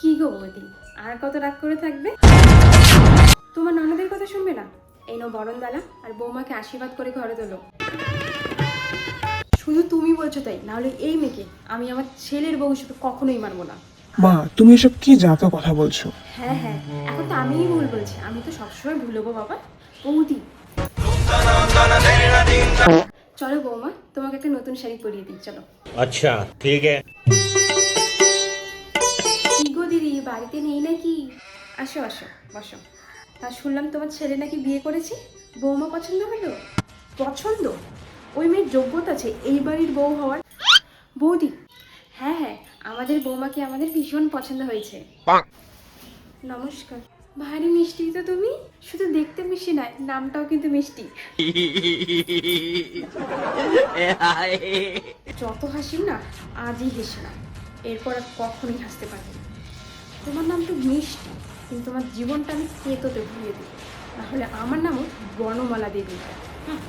কি গো বৌদি আর কত রাগ করে থাকবে? তোমার ননদের কথা শুনবে না? এই নাও বরণবালা আর বৌমাকে আশীর্বাদ করে ঘরে তোলো। শুধু তুমি বলছো তাই নাহলে এই মেয়েকে আমি আমার ছেলের বউ হিসেবে কখনোই মারবো না। মা তুমি এসব কি জাত কথা বলছো? হ্যাঁ হ্যাঁ এখন তো আমিই ভুল বলছি। আমি তো সবসময় ভুল ভুলবো বাবা। বৌদি। চলো বৌমা তোমাকে একটা নতুন শাড়ি পরিয়ে দিই চলো। আচ্ছা ঠিক আছে। গো বাড়িতে নেই নাকি? আসো আসো বসো। তা শুনলাম তোমার ছেলে নাকি বিয়ে করেছে? বৌমা পছন্দ হলো? পছন্দ? ওই মেয়ের যোগ্যতা আছে এই বাড়ির বউ হওয়ার। বৌদি হ্যাঁ হ্যাঁ আমাদের বৌমাকে আমাদের ভীষণ পছন্দ হয়েছে। নমস্কার। ভারী মিষ্টি তো তুমি? শুধু দেখতে মিষ্টি নয় নামটাও কিন্তু মিষ্টি। যত হাসি না আজই হেসে না এরপর আর কখনোই হাসতে পারবি না। মিষ্টি কিন্তু তোমার জীবনটা আমি তেতোতে ভুলিয়ে দিই তাহলে আমার নামও বর্ণমালা দেবী। হুম,